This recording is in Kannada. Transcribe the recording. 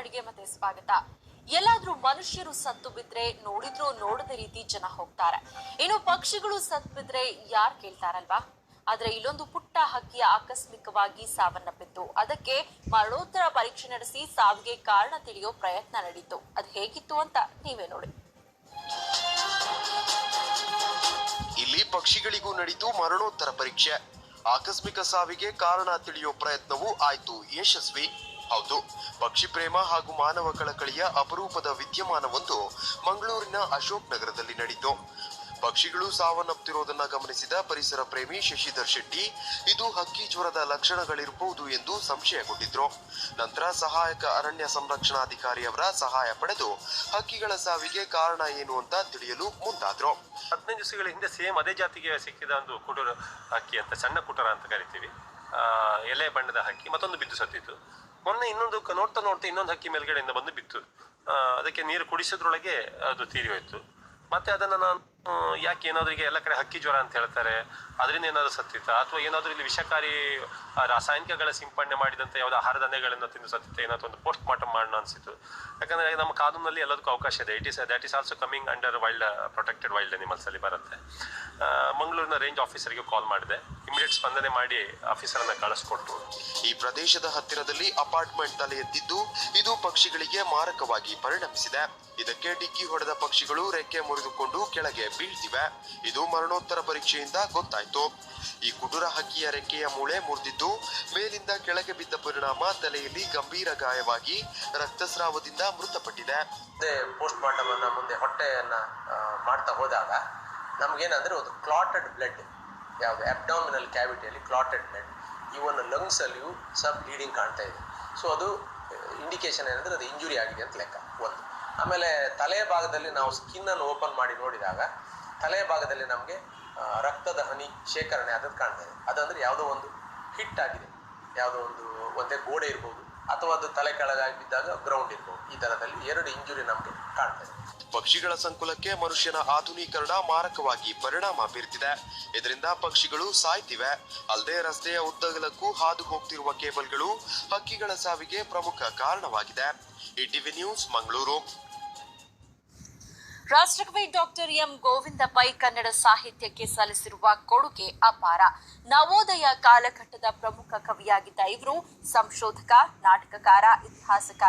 ಮತ್ತೆ ಸ್ವಾಗತ. ಎಲ್ಲಾದ್ರೂ ಮನುಷ್ಯರು ಸತ್ತು ಬಿದ್ರೆ ನೋಡಿದ್ರು ನೋಡದ ರೀತಿ ಜನ ಹೋಗ್ತಾರೆ. ಇನ್ನು ಪಕ್ಷಿಗಳು ಸತ್ತು ಬಿದ್ರೆ ಯಾರ್ ಕೇಳ್ತಾರಲ್ವಾ? ಆದ್ರೆ ಇಲ್ಲೊಂದು ಪುಟ್ಟ ಹಕ್ಕಿಯ ಆಕಸ್ಮಿಕವಾಗಿ ಸಾವನ್ನಪ್ಪಿತ್ತು ಅದಕ್ಕೆ ಮರಣೋತ್ತರ ಪರೀಕ್ಷೆ ನಡೆಸಿ ಸಾವಿಗೆ ಕಾರಣ ತಿಳಿಯೋ ಪ್ರಯತ್ನ ನಡೀತು. ಅದು ಹೇಗಿತ್ತು ಅಂತ ನೀವೇ ನೋಡಿ. ಇಲ್ಲಿ ಪಕ್ಷಿಗಳಿಗೂ ನಡೀತು ಮರಣೋತ್ತರ ಪರೀಕ್ಷೆ. ಆಕಸ್ಮಿಕ ಸಾವಿಗೆ ಕಾರಣ ತಿಳಿಯೋ ಪ್ರಯತ್ನವೂ ಆಯ್ತು. ಯಶಸ್ವಿ. ಹೌದು. ಪಕ್ಷಿ ಪ್ರೇಮ ಹಾಗೂ ಮಾನವ ಕಳಕಳಿಯ ಅಪರೂಪದ ವಿದ್ಯಮಾನವೊಂದು ಮಂಗಳೂರಿನ ಅಶೋಕ್ ನಗರದಲ್ಲಿ ನಡೆಯಿತು ಪಕ್ಷಿಗಳು ಸಾವನ್ನಪ್ಪುತ್ತಿರುವುದನ್ನು ಗಮನಿಸಿದ ಪರಿಸರ ಪ್ರೇಮಿ ಶಶಿಧರ್ ಶೆಟ್ಟಿ, ಇದು ಹಕ್ಕಿ ಜ್ವರದ ಲಕ್ಷಣಗಳಿರಬಹುದು ಎಂದು ಸಂಶಯಗೊಂಡಿದ್ರು. ನಂತರ ಸಹಾಯಕ ಅರಣ್ಯ ಸಂರಕ್ಷಣಾಧಿಕಾರಿಯವರ ಸಹಾಯ ಪಡೆದು ಹಕ್ಕಿಗಳ ಸಾವಿಗೆ ಕಾರಣ ಏನು ಅಂತ ತಿಳಿಯಲು ಮುಂದಾದ್ರು. ಹದಿನೈದು ದಿವಸಗಳ ಹಿಂದೆ ಸೇಮ್ ಅದೇ ಜಾತಿಗೆ ಸಿಕ್ಕಿದ ಒಂದು ಕುಟುರ ಹಕ್ಕಿ ಅಂತ, ಸಣ್ಣ ಕುಟುರ ಅಂತ ಕರಿತೀವಿ. ಎಲೆ ಬಣ್ಣದ ಹಕ್ಕಿ ಮತ್ತೊಂದು ಬಿದ್ದು ಸತ್ತಿತ್ತು. ಮೊನ್ನೆ ಇನ್ನೊಂದು ನೋಡ್ತಾ ನೋಡ್ತಾ ಇನ್ನೊಂದು ಹಕ್ಕಿ ಮೇಲ್ಗಡೆಯಿಂದ ಬಂದು ಬಿತ್ತು. ಅದಕ್ಕೆ ನೀರು ಕುಡಿಸಿದ್ರೊಳಗೆ ಅದು ತೀರಿ ಹೋಯ್ತು. ಮತ್ತೆ ಅದನ್ನ ನಾನು ಯಾಕೆ ಏನಾದ್ರೂ ಈಗ ಎಲ್ಲ ಕಡೆ ಹಕ್ಕಿ ಜ್ವರ ಅಂತ ಹೇಳ್ತಾರೆ, ಅದರಿಂದ ಏನಾದ್ರು ಸತ್ತಿತ್ತ? ಅಥವಾ ಏನಾದರೂ ಇಲ್ಲಿ ವಿಷಕಾರಿ ರಾಸಾಯನಿಕಗಳ ಸಿಂಪಡಣೆ ಮಾಡಿದಂತ ಯಾವುದೋ ಆಹಾರ ಧಾನ್ಯಗಳನ್ನ ತಿಂದು ಸತ್ತಿತ್ತ ಏನಾದ್ರು ಒಂದು ಪೋಸ್ಟ್ ಮಾರ್ಟಮ್ ಮಾಡೋಣ ಅನ್ಸಿತ್ತು. ಯಾಕಂದ್ರೆ ನಮ್ಮ ಕಾನೂನಲ್ಲಿ ಎಲ್ಲದಕ್ಕೂ ಅವಕಾಶ ಇದೆ. It is that is also coming under wild protected wild animals ಅಲ್ಲಿ ಬರುತ್ತೆ. ಮಂಗಳೂರಿನ ರೇಂಜ್ ಆಫೀಸರ್ಗೆ ಕಾಲ್ ಮಾಡಿದೆ. ಇಮಿಡಿಯೇಟ್ ಸ್ಪಂದನೆ ಮಾಡಿ ಆಫೀಸರನ್ನ ಕಳಿಸ್ಕೊಟ್ರು. ಈ ಪ್ರದೇಶದ ಹತ್ತಿರದಲ್ಲಿ ಅಪಾರ್ಟ್ಮೆಂಟ್ ತಲೆ ಎತ್ತಿದ್ದು ಇದು ಪಕ್ಷಿಗಳಿಗೆ ಮಾರಕವಾಗಿ ಪರಿಣಮಿಸಿದೆ. ಇದಕ್ಕೆ ಡಿಕ್ಕಿ ಹೊಡೆದ ಪಕ್ಷಿಗಳು ರೆಕ್ಕೆ ಮುರಿದುಕೊಂಡು ಕೆಳಗೆ ಬೀಳ್ತಿವೆ. ಇದು ಮರಣೋತ್ತರ ಪರೀಕ್ಷೆಯಿಂದ ಗೊತ್ತಾಯ್ತು. ಈ ಕುಟುರ ಹಕ್ಕಿಯ ರೆಕ್ಕೆಯ ಮೂಳೆ ಮುರಿದಿದ್ದು ಮೇಲಿಂದ ಕೆಳಗೆ ಬಿದ್ದ ಪರಿಣಾಮ ತಲೆಯಲ್ಲಿ ಗಂಭೀರ ಗಾಯವಾಗಿ ರಕ್ತಸ್ರಾವದಿಂದ ಮೃತಪಟ್ಟಿದೆ. ಪೋಸ್ಟ್ ಮಾರ್ಟಮ್ ಅನ್ನ ಮುಂದೆ ಹೊಟ್ಟೆಯನ್ನ ಮಾಡ್ತಾ ಹೋದಾಗ ನಮ್ಗೇನಂದ್ರೆ ಒಂದು ಕ್ಲಾಟೆಡ್ ಬ್ಲಡ್ ಯಾವುದು ಅಬ್ಡಾಮಿನಲ್ ಕ್ಯಾವಿಟಿಯಲ್ಲಿ ಕ್ಲಾಟೆಡ್ ಬ್ಲಡ್ ಇವನ್ ಲಂಗ್ಸಲ್ಲಿಯೂ ಸಬ್ ಬ್ಲೀಡಿಂಗ್ ಕಾಣ್ತಾ ಇದೆ. ಸೊ ಅದು ಇಂಡಿಕೇಶನ್ ಏನಂದರೆ ಅದು ಇಂಜುರಿ ಆಗಿದೆ ಅಂತ ಲೆಕ್ಕ, ಒಂದು. ಆಮೇಲೆ ತಲೆಯ ಭಾಗದಲ್ಲಿ ನಾವು ಸ್ಕಿನ್ನನ್ನು ಓಪನ್ ಮಾಡಿ ನೋಡಿದಾಗ ತಲೆಯ ಭಾಗದಲ್ಲಿ ನಮಗೆ ರಕ್ತದ ಹನಿ ಶೇಖರಣೆ ಆದದ್ದು ಕಾಣ್ತಾ ಇದೆ. ಅದಂದರೆ ಯಾವುದೋ ಒಂದು ಹಿಟ್ ಆಗಿದೆ. ಯಾವುದೋ ಒಂದು, ಒಂದೇ ಗೋಡೆ ಇರ್ಬೋದು. ಅಥವಾ ಅದು ತಲೆ ಕೆಳಗಾಗಿ ಬಿದ್ದಾಗ ಗ್ರೌಂಡ್ ಇರ್ಬೋದು. ಈ ತರದಲ್ಲಿ ಎರಡು ಇಂಜುರಿ ನಮಗೆ ಕಾಣ್ತಾ ಇದೆ ಪಕ್ಷಿಗಳ ಸಂಕುಲಕ್ಕೆ ಮನುಷ್ಯನ ಆಧುನೀಕರಣ ಮಾರಕವಾಗಿ ಪರಿಣಾಮ ಬೀರ್ತಿದೆ. ಇದರಿಂದ ಪಕ್ಷಿಗಳು ಸಾಯ್ತಿವೆ. ಅಲ್ಲದೆ ರಸ್ತೆಯ ಉದ್ದಗಲಕ್ಕೂ ಹಾದು ಹೋಗ್ತಿರುವ ಕೇಬಲ್ಗಳು ಹಕ್ಕಿಗಳ ಸಾವಿಗೆ ಪ್ರಮುಖ ಕಾರಣವಾಗಿದೆ. ETV TV news, Mangaluru. ರಾಷ್ಟ್ರಕವಿ ಡಾಕ್ಟರ್ ಎಂ ಗೋವಿಂದ ಪೈ ಕನ್ನಡ ಸಾಹಿತ್ಯಕ್ಕೆ ಸಲ್ಲಿಸಿರುವ ಕೊಡುಗೆ ಅಪಾರ. ನವೋದಯ ಕಾಲಘಟ್ಟದ ಪ್ರಮುಖ ಕವಿಯಾಗಿದ್ದ ಇವರು ಸಂಶೋಧಕ, ನಾಟಕಕಾರ, ಇತಿಹಾಸಕಾರ.